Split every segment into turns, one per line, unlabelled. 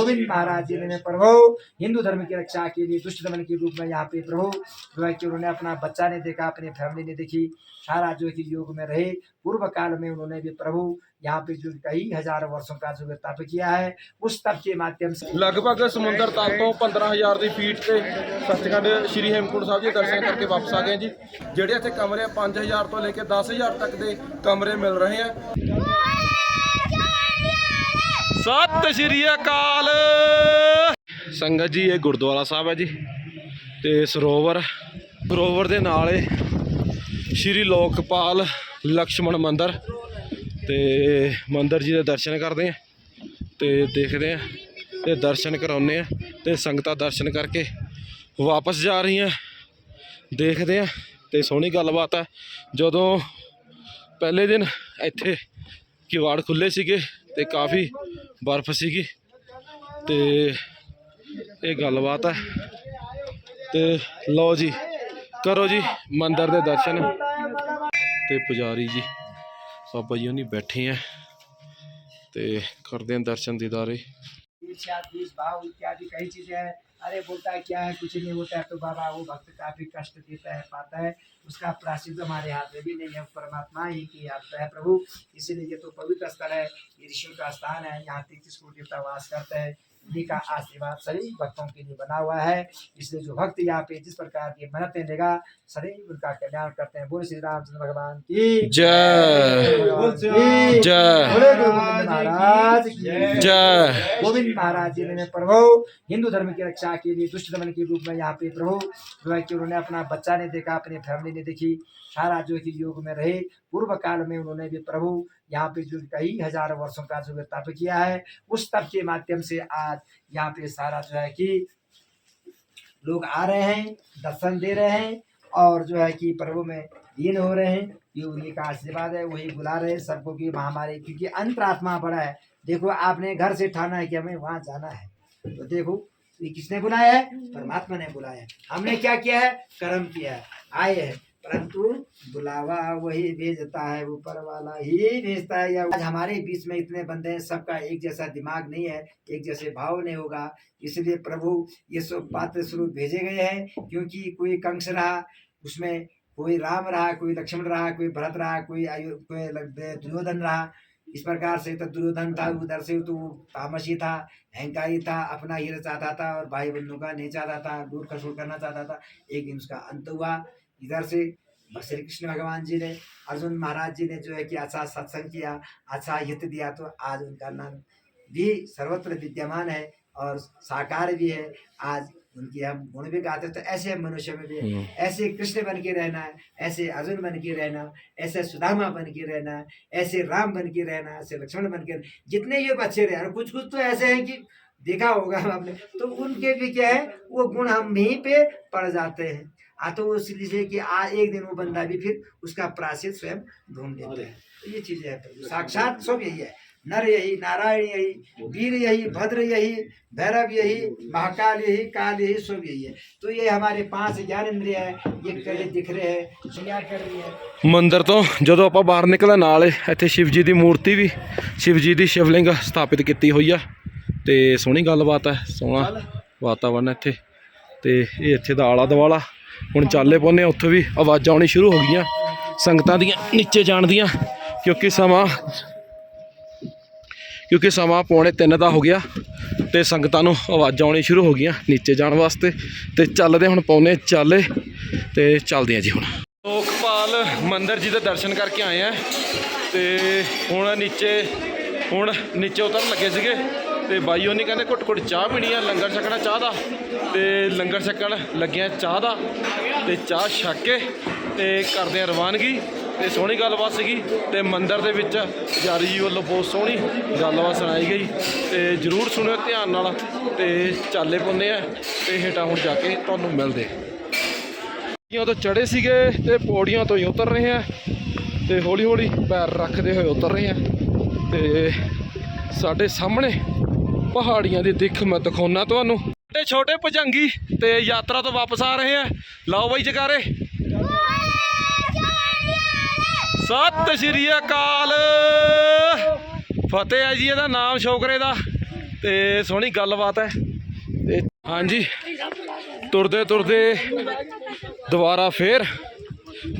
गोविंद महाराज जी ने प्रभु हिंदू धर्म की रक्षा के लिए दुष्ट दमन के रूप में यहाँ पे प्रभु जो है कि उन्होंने अपना बच्चा नहीं देखा अपनी फैमिली नहीं देखी सारा जो है कि योग में रहे पूर्व काल में उन्होंने भी प्रभु यहाँ पे जो कई हजार वर्षों का जो है तप किया है उस तप के माध्यम से
ਲਗਭਗ ਸਮੁੰਦਰ ਤਲ ਤੋਂ 15000 ਦੀ ਫੀਟ ਤੇ ਸੱਚਖੰਡ ਸ੍ਰੀ ਹੇਮਕੁੰਟ ਸਾਹਿਬ ਜੀ ਦਰਸ਼ਨ ਕਰਕੇ ਵਾਪਸ ਆ ਗਏ ਜੀ ਜਿਹੜੇ ਇੱਥੇ ਕਮਰੇ ਆ, 5000 ਤੋਂ ਲੈ ਕੇ 10000 ਤੱਕ ਦੇ ਕਮਰੇ ਮਿਲ ਰਹੇ ਆ ਸਤਿ ਸ਼੍ਰੀ ਅਕਾਲ। ਸੰਗਤ ਜੀ, ਇਹ ਗੁਰਦੁਆਰਾ ਸਾਹਿਬ ਹੈ ਜੀ ਤੇ ਸਰੋਵਰ ਸਰੋਵਰ ਦੇ ਨਾਲ ਏ ਸ਼੍ਰੀ ਲੋਕਪਾਲ ਲਕਸ਼ਮਣ ਮੰਦਿਰ ਤੇ ਮੰਦਿਰ ਜੀ ਦੇ ਦਰਸ਼ਨ ਕਰਦੇ ਆ ਤੇ ਦੇਖਦੇ ਆ ਤੇ ਦਰਸ਼ਨ ਕਰਾਉਨੇ ਆ ਤੇ ਸੰਗਤਾਂ ਦਰਸ਼ਨ ਕਰਕੇ ਵਾਪਸ ਜਾ ਰਹੀਆਂ। ਦੇਖਦੇ ਆ ਤੇ ਸੋਹਣੀ ਗੱਲਬਾਤ ਹੈ ਜਦੋਂ ਪਹਿਲੇ ਦਿਨ ਇੱਥੇ ਕਿਵਾੜ ਖੁੱਲੇ ਸੀਗੇ ਤੇ ਕਾਫੀ ਬਰਫ਼ ਸੀਗੀ ਤੇ ਇਹ ਗੱਲਬਾਤ ਹੈ। ਤੇ ਲਓ ਜੀ, ਕਰੋ ਜੀ ਮੰਦਰ ਦੇ ਦਰਸ਼ਨ। ਤੇ ਪੁਜਾਰੀ ਜੀ, ਬਾਬਾ ਜੀ ਉਹਨੀ ਬੈਠੇ ਆ ਤੇ ਕਰਦੇ ਆ ਦਰਸ਼ਨ ਦੀਦਾਰੇ।
ईर्ष्या, द्वेष, भाव इत्यादि कई चीज़ें हैं। अरे, बोलता है, क्या है? कुछ नहीं होता है तो बाबा वो भक्त काफ़ी कष्ट देता है, पाता है। उसका प्राश्चित हमारे हाथ में भी नहीं है, परमात्मा ही की हाथ है प्रभु। इसीलिए ये तो पवित्र स्थल है ऋषियों का स्थान है। यहाँ तैतीस कोटि देवता वास करते हैं। इन्हीं का आशीर्वाद सभी भक्तों के लिए बना हुआ है। इसलिए जो भक्त यहाँ पे जिस प्रकार की मेहनत लेगा सदैव उनका कल्याण करते हैं। बोल श्री रामचंद्र भगवान की
जय। जय।
महाराज
जय।
गोविंद महाराज जी ने प्रभु हिंदू धर्म की रक्षा के लिए दुष्ट दमन के रूप में यहाँ पे प्रभु जो है कि उन्होंने अपना बच्चा ने देखा अपनी फैमिली ने देखी सारा जो है कि योग में रहे। पूर्व काल में उन्होंने भी प्रभु यहाँ पे जो कई हज़ार वर्षों का जो तप किया है, उस तप के माध्यम से आज यहाँ पे सारा जो है कि लोग आ रहे हैं, दर्शन दे रहे हैं और जो है कि प्रभु में लीन हो रहे हैं। ये उन्हीं का आशीर्वाद है, वही बुला रहे हैं सबको की महामारी, क्योंकि अंतरात्मा बड़ा है। देखो, आपने घर से ठाना है कि हमें वहाँ जाना है। तो देखो, ये किसने बुलाया है? परमात्मा ने बुलाया है। हमने क्या किया है? कर्म किया है। आए हैं। परंतु बुलावा वही भेजता है, ऊपर वाला ही भेजता है। या आज हमारे बीच में इतने बंदे हैं, सबका एक जैसा दिमाग नहीं है, एक जैसे भाव नहीं होगा। इसलिए प्रभु ये सब पात्र स्वरूप भेजे गए हैं, क्योंकि कोई कंस रहा, उसमें कोई राम रहा, कोई लक्ष्मण रहा, कोई भरत रहा, कोई आयु, कोई दुर्योधन रहा। इस प्रकार से तो दुर्योधन था, उधर से तो तामसी था, अहंकारी था, अपना ही चाहता था और भाई बंधु का नहीं चाहता था दूर खसूर करना चाहता था। एक दिन उसका अंत हुआ। इधर से श्री कृष्ण भगवान जी ने अर्जुन महाराज जी ने जो है कि अच्छा सत्संग किया अच्छा हित दिया तो आज उनका नाम भी सर्वत्र विद्यमान है और साकार भी है आज उनकी हम गुण भी गाते तो ऐसे मनुष्य में भी
हम्म।
ऐसे कृष्ण बन के रहना है ऐसे अर्जुन बन के रहना ऐसे सुदामा बन के रहना ऐसे राम बन के रहना ऐसे लक्ष्मण बन के जितने ये बच्चे रहे और कुछ कुछ तो ऐसे हैं कि देखा होगा आपने तो उनके भी क्या है वो गुण हम यहीं पे पड़ जाते हैं आ तो इसलिए कि आ एक दिन वो बंदा भी फिर उसका प्राश्चित स्वयं ढूंढ लेते हैं तो ये चीजें है साक्षात सब यही है नर यही नारायण यही वीर यही भद्र यही भैरव यही महाकाल यही काल यही सब यही है तो ये हमारे पांच ज्ञान इंद्रिय है ये करे दिख रहे हैं श्रृंगार कर रही है
ਮੰਦਿਰ ਤੋਂ ਜਦੋਂ ਆਪਾਂ ਬਾਹਰ ਨਿਕਲੇ ਨਾਲ ਏ, ਇੱਥੇ ਸ਼ਿਵ ਜੀ ਦੀ ਮੂਰਤੀ ਵੀ ਸ਼ਿਵ ਜੀ ਦੀ ਸ਼ਿਵਲਿੰਗ ਸਥਾਪਿਤ ਕੀਤੀ ਹੋਈ ਆ ਤੇ ਸੋਹਣੀ ਗੱਲਬਾਤ ਹੈ ਸੋਹਣਾ ਵਾਤਾਵਰਨ ਹੈ ਇੱਥੇ ਤੇ ਇਹ ਇੱਥੇ ਦਾ ਆਲਾ ਦਵਾਲਾ ਹੁਣ ਚਾਲੇ ਪਾਉਂਦੇ ਆ, ਉੱਥੋਂ ਵੀ ਆਵਾਜ਼ਾਂ ਆਉਣੀ ਸ਼ੁਰੂ ਹੋ ਗਈਆਂ, ਸੰਗਤਾਂ ਦੀਆਂ, ਨੀਚੇ ਜਾਣ ਦੀਆਂ, ਕਿਉਂਕਿ ਸਮਾਂ ਕਿਉਂਕਿ ਸਮਾਂ ਪੌਣੇ 3 ਦਾ ਹੋ ਗਿਆ ਤੇ ਸੰਗਤਾਂ ਨੂੰ ਆਵਾਜ਼ਾਂ ਆਉਣੀ ਸ਼ੁਰੂ ਹੋ ਗਈਆਂ ਨੀਚੇ ਜਾਣ ਵਾਸਤੇ ਤੇ ਚੱਲਦੇ ਹੁਣ ਪਾਉਨੇ ਚਾਲੇ ਤੇ ਚੱਲਦੇ ਆ ਜੀ ਹੁਣ। ਲੋਕਪਾਲ ਮੰਦਿਰ ਜੀ ਦੇ ਦਰਸ਼ਨ ਕਰਕੇ ਆਏ ਆ ਤੇ ਹੁਣ ਨੀਚੇ ਹੁਣ ਨੀਚੇ ਉਤਰਨ ਲੱਗੇ ਸੀਗੇ। ਤੇ ਬਾਈ ਉਹਨੇ ਕਹਿੰਦੇ ਘੁੱਟ ਘੁੱਟ ਚਾਹ ਪੀਣੀ ਆ, ਲੰਗਰ ਛਕਣਾ ਚਾਹ ਦਾ। ਤੇ ਲੰਗਰ ਛਕਣ ਲੱਗਿਆ ਚਾਹ ਦਾ। ਤੇ ਚਾਹ ਛੱਕ ਕੇ ਤੇ ਕਰਦੇ ਆ ਰਵਾਨਗੀ। ਤੇ ਸੋਹਣੀ ਗੱਲਬਾਤ ਸੀਗੀ। ਤੇ ਮੰਦਿਰ ਦੇ ਵਿੱਚ ਜਾਰੀ ਜੀ ਵੱਲੋਂ ਬਹੁਤ ਸੋਹਣੀ ਗੱਲਬਾਤ ਸੁਣਾਈ ਗਈ। ਤੇ ਜਰੂਰ ਸੁਣਿਓ ਧਿਆਨ ਨਾਲ। ਤੇ ਚਾਲੇ ਪਾਉਂਦੇ ਆ। ਤੇ ਹੇਠਾਂ ਹੁਣ ਜਾ ਕੇ ਤੁਹਾਨੂੰ ਮਿਲਦੇ। ਪੌੜੀਆਂ ਤੋਂ ਚੜੇ ਸੀਗੇ ਤੇ ਪੌੜੀਆਂ ਤੋਂ ਹੀ ਉਤਰ ਰਹੇ ਆ। ਤੇ ਹੌਲੀ ਹੌਲੀ ਪੈਰ ਰੱਖਦੇ ਹੋਏ ਉਤਰ ਰਹੇ ਆ। ਤੇ ਸਾਡੇ ਸਾਹਮਣੇ ਪਹਾੜੀਆਂ ਦੀ ਦਿੱਖ ਮੈਂ ਦਿਖਾਉਣਾ ਤੁਹਾਨੂੰ। ਛੋਟੇ ਛੋਟੇ ਭਜੰਗੀ, ਤੇ ਯਾਤਰਾ ਤੋਂ ਵਾਪਸ ਆ ਰਹੇ ਆ। ਲਓ ਬਾਈ ਜਕਾਰੇ। ਸਤਿ ਸ਼੍ਰੀ ਅਕਾਲ। ਫਤਿਹ ਹੈ ਜੀ, ਇਹਦਾ ਨਾਮ ਸ਼ੋਕਰੇ ਦਾ। ਤੇ ਸੋਹਣੀ ਗੱਲਬਾਤ ਹੈ। ਤੇ ਹਾਂਜੀ, ਤੁਰਦੇ ਤੁਰਦੇ ਦੁਬਾਰਾ ਫੇਰ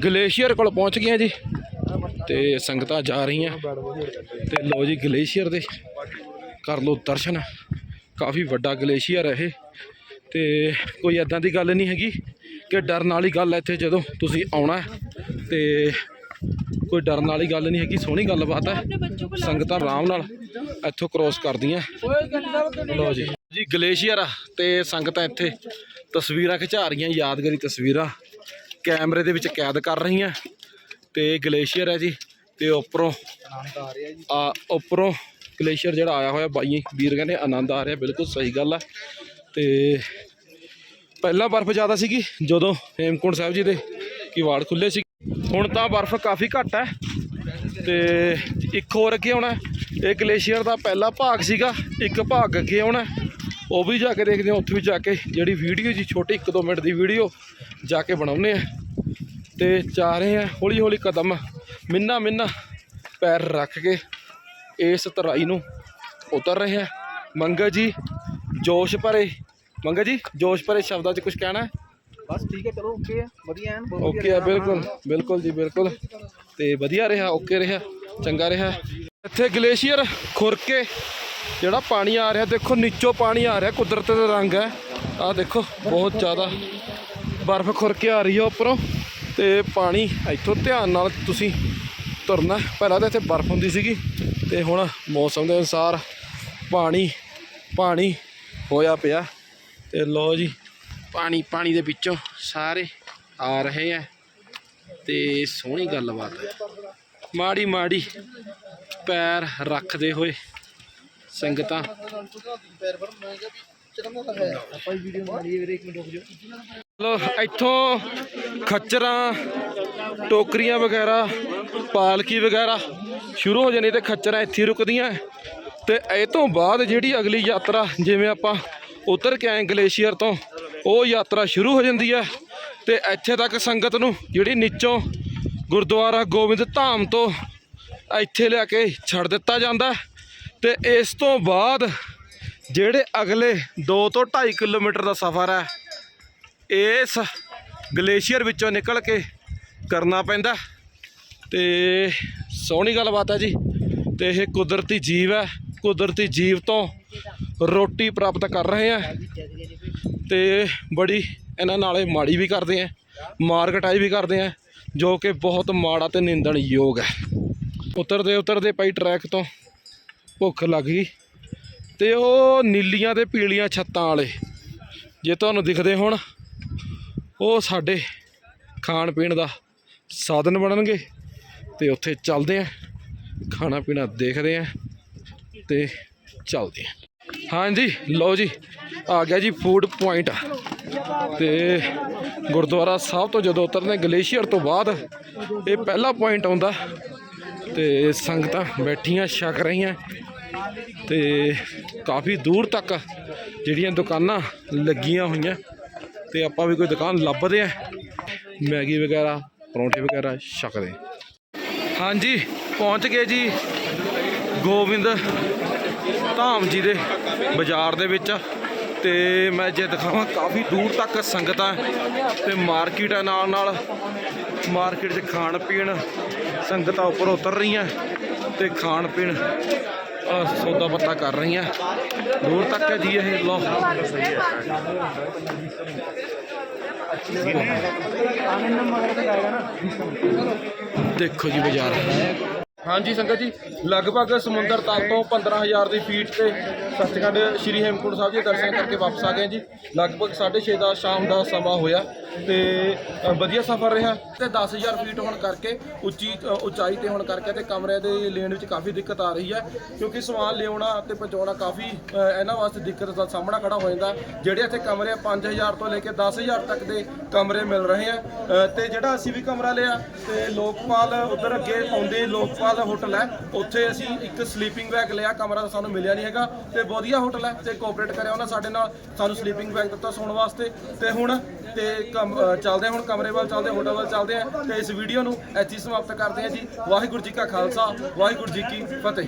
ਗਲੇਸ਼ੀਅਰ ਕੋਲ ਪਹੁੰਚ ਗਏ ਜੀ। ਤੇ ਸੰਗਤਾਂ ਜਾ ਰਹੀਆਂ। ਤੇ ਲੋ ਜੀ, ਗਲੇਸ਼ੀਅਰ ਦੇ। ਕਰ ਲੋ ਦਰਸ਼ਨ। ਕਾਫੀ ਵੱਡਾ ਗਲੇਸ਼ੀਅਰ ਹੈ ਇਹ। ਤੇ ਕੋਈ ਐਦਾਂ ਦੀ ਗੱਲ ਨਹੀਂ ਹੈਗੀ ਕਿ ਡਰਨ ਵਾਲੀ ਗੱਲ ਇੱਥੇ ਜਦੋਂ ਤੁਸੀਂ ਆਉਣਾ ਹੈ। ਤੇ ਕੋਈ ਡਰਨ ਵਾਲੀ ਗੱਲ ਨਹੀਂ ਹੈਗੀ, ਸੋਹਣੀ ਗੱਲਬਾਤ ਹੈ ਸੰਗਤਾਂ ਆਰਾਮ ਨਾਲ ਇੱਥੋਂ ਕ੍ਰੋਸ ਕਰਦੀਆਂ। ਲੋ ਜੀ। ਜੀ, ਗਲੇਸ਼ੀਅਰ ਆ ਤੇ ਸੰਗਤਾਂ ਇੱਥੇ ਤਸਵੀਰਾਂ ਖਿਚਾ ਰਹੀਆਂ, ਯਾਦਗਾਰੀ ਤਸਵੀਰਾਂ। ਕੈਮਰੇ ਦੇ ਵਿੱਚ ਕੈਦ ਕਰ ਰਹੀਆਂ। ਤੇ ਗਲੇਸ਼ੀਅਰ ਹੈ ਜੀ, ਤੇ ਉੱਪਰੋਂ ਆ, ਉੱਪਰੋਂ ਗਲੇਸ਼ੀਅਰ ਜਿਹੜਾ ਆਇਆ ਹੋਇਆ, ਬਾਈ ਵੀਰ ਕਹਿੰਦੇ ਆਨੰਦ ਆ ਰਿਹਾ, ਬਿਲਕੁਲ ਸਹੀ ਗੱਲ ਆ। ਤੇ ਪਹਿਲਾਂ ਬਰਫ਼ ਜ਼ਿਆਦਾ ਸੀਗੀ, ਜਦੋਂ ਹੇਮਕੁੰਟ ਸਾਹਿਬ ਜੀ ਦੇ ਕਿਵਾੜ ਖੁੱਲੇ ਸੀ। ਹੁਣ ਤਾਂ ਬਰਫ਼ ਕਾਫੀ ਘੱਟ ਹੈ ਤੇ ਇੱਕ ਹੋਰ ਅੱਗੇ ਆਉਣਾ, ਇਹ ਗਲੇਸ਼ੀਅਰ ਦਾ ਪਹਿਲਾ ਭਾਗ ਸੀਗਾ, ਇੱਕ ਭਾਗ ਅੱਗੇ ਆਉਣਾ। ਉਹ ਵੀ ਜਾ ਕੇ ਦੇਖਦੇ ਹਾਂ, ਉੱਥੇ ਵੀ ਜਾ ਕੇ ਜਿਹੜੀ ਵੀਡੀਓ ਜੀ, ਛੋਟੀ 1-2 ਮਿੰਟ ਦੀ ਵੀਡੀਓ ਜਾ ਕੇ ਬਣਾਉਨੇ ਆ ਤੇ ਜਾ ਰਹੇ ਆ ਹੌਲੀ ਹੌਲੀ ਕਦਮ ਮਿੰਨਾ ਮਿੰਨਾ ਪੈਰ ਰੱਖ ਕੇ। ਇਸ ਤਰਾਈ ਨੂੰ ਉਤਰ ਰਹੇ ਆ। ਮੰਗਾ ਜੀ ਜੋਸ਼ ਭਰੇ। ਮੰਗਾ ਜੀ ਜੋਸ਼ ਭਰੇ ਸ਼ਬਦਾਂ 'ਚ ਕੁਝ ਕਹਿਣਾ?
ਬਸ ਠੀਕ ਹੈ ਚਲੋ ਓਕੇ ਆ ਵਧੀਆ ਐਨ
ਓਕੇ ਆ ਬਿਲਕੁਲ ਬਿਲਕੁਲ ਜੀ ਬਿਲਕੁਲ। ਤੇ ਵਧੀਆ ਰਿਹਾ ਓਕੇ ਰਿਹਾ ਚੰਗਾ ਰਿਹਾ। ਇੱਥੇ ਗਲੇਸ਼ੀਅਰ ਖੁਰ ਕੇ ਜਿਹੜਾ ਪਾਣੀ ਆ ਰਿਹਾ ਦੇਖੋ ਨੀਚੋਂ ਪਾਣੀ ਆ ਰਿਹਾ ਕੁਦਰਤ ਦਾ ਰੰਗ ਹੈ। ਆਹ ਦੇਖੋ ਬਹੁਤ ਜ਼ਿਆਦਾ ਬਰਫ਼ ਖੁਰ ਕੇ ਆ ਰਹੀ ਹੈ ਉੱਪਰੋਂ। ਤੇ ਪਾਣੀ ਇੱਥੋਂ ਧਿਆਨ ਨਾਲ ਤੁਸੀਂ ਤੁਰਨਾ ਪਹਿਲਾਂ ਤਾਂ ਇੱਥੇ ਬਰਫ਼ ਹੁੰਦੀ ਸੀਗੀ। ਤੇ ਹੁਣ ਮੌਸਮ ਦੇ ਅਨੁਸਾਰ ਪਾਣੀ ਪਾਣੀ ਹੋਇਆ ਪਿਆ ਤੇ ਲੋ ਜੀ, ਪਾਣੀ ਪਾਣੀ ਦੇ ਵਿੱਚੋਂ ਸਾਰੇ ਆ ਰਹੇ ਆ ਤੇ ਸੋਹਣੀ ਗੱਲਬਾਤ ਹੈ ਮਾੜੀ ਮਾੜੀ ਪੈਰ ਰੱਖਦੇ ਹੋਏ ਸੰਗਤਾਂ।
ਆਪਾਂ ਵੀਡੀਓ ਮਾਰੀ ਵੀਰੇ, ਇੱਕ ਮਿੰਟ ਰੁਕ ਜਾਓ।
ਲੋ ਇੱਥੋਂ ਖੱਚਰਾਂ, ਟੋਕਰੀਆਂ ਵਗੈਰਾ, ਪਾਲਕੀ ਵਗੈਰਾ ਸ਼ੁਰੂ ਹੋ ਜਾਣੀ ਤੇ ਖੱਚਰਾਂ ਇੱਥੇ ਹੀ ਰੁਕਦੀਆਂ। ਤੇ ਇਹ ਤੋਂ ਬਾਅਦ ਜਿਹੜੀ ਅਗਲੀ ਯਾਤਰਾ, ਜਿਵੇਂ ਆਪਾਂ ਉਤਰ ਕੇ ਆਏ ਗਲੇਸ਼ੀਅਰ ਤੋਂ, ਉਹ ਯਾਤਰਾ ਸ਼ੁਰੂ ਹੋ ਜਾਂਦੀ ਹੈ। ਤੇ ਇੱਥੇ ਤੱਕ ਸੰਗਤ ਨੂੰ ਜਿਹੜੀ ਨੀਚੋਂ ਗੁਰਦੁਆਰਾ ਗੋਬਿੰਦ ਧਾਮ ਤੋਂ ਇੱਥੇ ਲਿਆ ਕੇ ਛੱਡ ਦਿੱਤਾ ਜਾਂਦਾ ਹੈ। ਤੇ ਇਸ ਤੋਂ ਬਾਅਦ ਜਿਹੜੇ ਅਗਲੇ 2 ਤੋਂ 2.5 ਕਿਲੋਮੀਟਰ ਦਾ ਸਫ਼ਰ ਹੈ ਇਸ ਗਲੇਸ਼ੀਅਰ ਵਿੱਚੋਂ ਨਿਕਲ ਕੇ ਕਰਨਾ ਪੈਂਦਾ। ਤੇ ਸੋਹਣੀ ਗੱਲਬਾਤ ਹੈ ਜੀ। ਤੇ ਇਹ ਕੁਦਰਤੀ ਜੀਵ ਹੈ। ਕੁਦਰਤੀ ਜੀਵ ਤੋਂ ਰੋਟੀ ਪ੍ਰਾਪਤ ਕਰ ਰਹੇ ਆ। ਤੇ ਬੜੀ ਇਹਨਾਂ ਨਾਲੇ ਮਾੜੀ ਵੀ ਕਰਦੇ ਆ। ਮਾਰ ਕਟਾਈ ਵੀ ਕਰਦੇ ਆ, ਜੋ ਕਿ ਬਹੁਤ ਮਾੜਾ ਤੇ ਨਿੰਦਣਯੋਗ ਹੈ। ਉਤਰਦੇ ਉਤਰਦੇ ਪਈ ਟਰੈਕ ਤੋਂ ਭੁੱਖ ਲੱਗ ਗਈ। ਤੇ ਉਹ ਨੀਲੀਆਂ ਤੇ ਪੀਲੀਆਂ ਛੱਤਾਂ ਵਾਲੇ, ਜੇ ਤੁਹਾਨੂੰ ਦਿਖਦੇ ਹੋਣ ਉਹ ਸਾਡੇ ਖਾਣ ਪੀਣ ਦਾ ਸਾਧਨ ਬਣਨਗੇ ਤੇ ਉੱਥੇ ਚੱਲਦੇ ਆ। ਖਾਣਾ ਪੀਣਾ ਦੇਖਦੇ ਆ ਤੇ ਚੱਲਦੇ ਆ। ਹਾਂਜੀ, ਲਓ ਜੀ, ਆ ਗਿਆ ਜੀ ਫੂਡ ਪੁਆਇੰਟ ਤੇ ਗੁਰਦੁਆਰਾ ਸਾਹਿਬ ਤੋਂ ਜਦੋਂ ਉਤਰਦੇ ਗਲੇਸ਼ੀਅਰ ਤੋਂ ਬਾਅਦ ਇਹ ਪਹਿਲਾ ਪੁਆਇੰਟ ਆਉਂਦਾ ਤੇ ਸੰਗਤਾਂ ਬੈਠੀਆਂ, ਛਕ ਰਹੀਆਂ ਤੇ ਕਾਫੀ ਦੂਰ ਤੱਕ ਜਿਹੜੀਆਂ ਦੁਕਾਨਾਂ ਲੱਗੀਆਂ ਹੋਈਆਂ। ਤੇ ਆਪਾਂ ਵੀ ਕੋਈ ਦੁਕਾਨ ਲੱਭਦੇ ਆ। ਮੈਗੀ ਵਗੈਰਾ, ਪਰੌਂਠੇ ਵਗੈਰਾ ਛਕਦੇ ਹਾਂਜੀ, ਪਹੁੰਚ ਗਏ ਜੀ ਗੋਬਿੰਦ ਧਾਮ ਜੀ ਦੇ ਬਾਜ਼ਾਰ ਦੇ ਵਿੱਚ। ਤੇ ਮੈਂ ਜੇ ਦਿਖਾਵਾਂ, ਕਾਫੀ ਦੂਰ ਤੱਕ ਸੰਗਤਾਂ ਤੇ ਮਾਰਕੀਟ ਹੈ ਨਾਲ ਨਾਲ। ਮਾਰਕੀਟ 'ਚ ਖਾਣ ਪੀਣ ਸੰਗਤਾਂ ਉੱਪਰ ਉਤਰ ਰਹੀਆਂ। ਤੇ ਖਾਣ ਪੀਣ ਸੌਦਾ ਪੱਤਾ ਕਰ ਰਹੀ ਰਹੀਆਂ ਦੂਰ ਤੱਕ ਹੈ ਜੀ ਇਹ ਲੋ ਦੇਖੋ ਜੀ ਬਾਜ਼ਾਰ। ਹਾਂਜੀ ਸੰਗਤ ਜੀ, ਲਗਭਗ ਸਮੁੰਦਰ ਤਲ ਤੋਂ 15000 ਦੀ ਫੀਟ ਤੇ ਸੱਚਖੰਡ ਸ੍ਰੀ ਹੇਮਕੁੰਟ ਸਾਹਿਬ ਦੇ ਦਰਸ਼ਨ ਕਰਕੇ ਵਾਪਸ ਆ ਗਏ ਜੀ। ਲਗਭਗ 6:30 ਦਾ ਸ਼ਾਮ ਦਾ ਸਮਾਂ ਹੋਇਆ। ਤੇ ਵਧੀਆ ਸਫ਼ਰ ਰਿਹਾ। ਤੇ 10000 ਫੀਟ ਹੋਣ ਕਰਕੇ ਉੱਚੀ ਅ, ਉਚਾਈ ਤੇ ਹੋਣ ਕਰਕੇ ਤੇ ਕਮਰੇ ਦੇ ਲੈਣ ਵਿੱਚ ਕਾਫੀ ਦਿੱਕਤ ਆ ਰਹੀ ਹੈ। ਕਿਉਂਕਿ ਸਮਾਨ ਲਿਆਉਣਾ ਤੇ ਪਹੁੰਚਾਉਣਾ ਕਾਫੀ ਇਹਨਾਂ ਵਾਸਤੇ ਦਿੱਕਤ ਦਾ ਸਾਹਮਣਾ ਖੜਾ ਹੋ ਜਾਂਦਾ। ਜਿਹੜੇ ਇੱਥੇ ਕਮਰੇ 5000 ਤੋਂ ਲੈ ਕੇ 10000 ਤੱਕ ਦੇ ਕਮਰੇ ਮਿਲ ਰਹੇ ਆ ਅ, ਤੇ ਜਿਹੜਾ ਅਸੀਂ ਵੀ ਕਮਰਾ ਲਿਆ ਤੇ ਲੋਕਪਾਲ ਉਧਰ ਅੱਗੇ ਆਉਂਦੇ ਲੋਕਪਾਲ ਹੋਟਲ ਹੈ ਉੱਥੇ ਅਸੀਂ ਇੱਕ ਸਲੀਪਿੰਗ ਬੈਗ ਲਿਆ। ਕਮਰਾ ਤਾਂ ਸਾਨੂੰ ਮਿਲਿਆ ਨਹੀਂ ਹੈਗਾ। ਤੇ ਵਧੀਆ ਹੋਟਲ ਹੈ ਤੇ ਕੋਆਪਰੇਟ ਕਰਿਆ ਉਹਨਾਂ ਸਾਡੇ ਨਾਲ ਸਾਨੂੰ ਸਲੀਪਿੰਗ ਬੈਗ ਦਿੱਤਾ ਸੌਣ ਵਾਸਤੇ। ਤੇ ਹੁਣ ਤੇ ਕਮ- ਅ, ਚੱਲਦੇ ਹਾਂ ਹੁਣ ਕਮਰੇ ਵੱਲ ਚੱਲਦੇ ਹੋਟਲ ਵੱਲ ਚੱਲਦੇ ਆ ਤੇ ਇਸ ਵੀਡੀਓ ਨੂੰ ਇੱਥੇ ਹੀ ਸਮਾਪਤ ਕਰਦੇ ਹਾਂ ਜੀ। ਵਾਹਿਗੁਰੂ ਜੀ ਕਾ ਖਾਲਸਾ ਵਾਹਿਗੁਰੂ ਜੀ ਕੀ ਫਤਿਹ।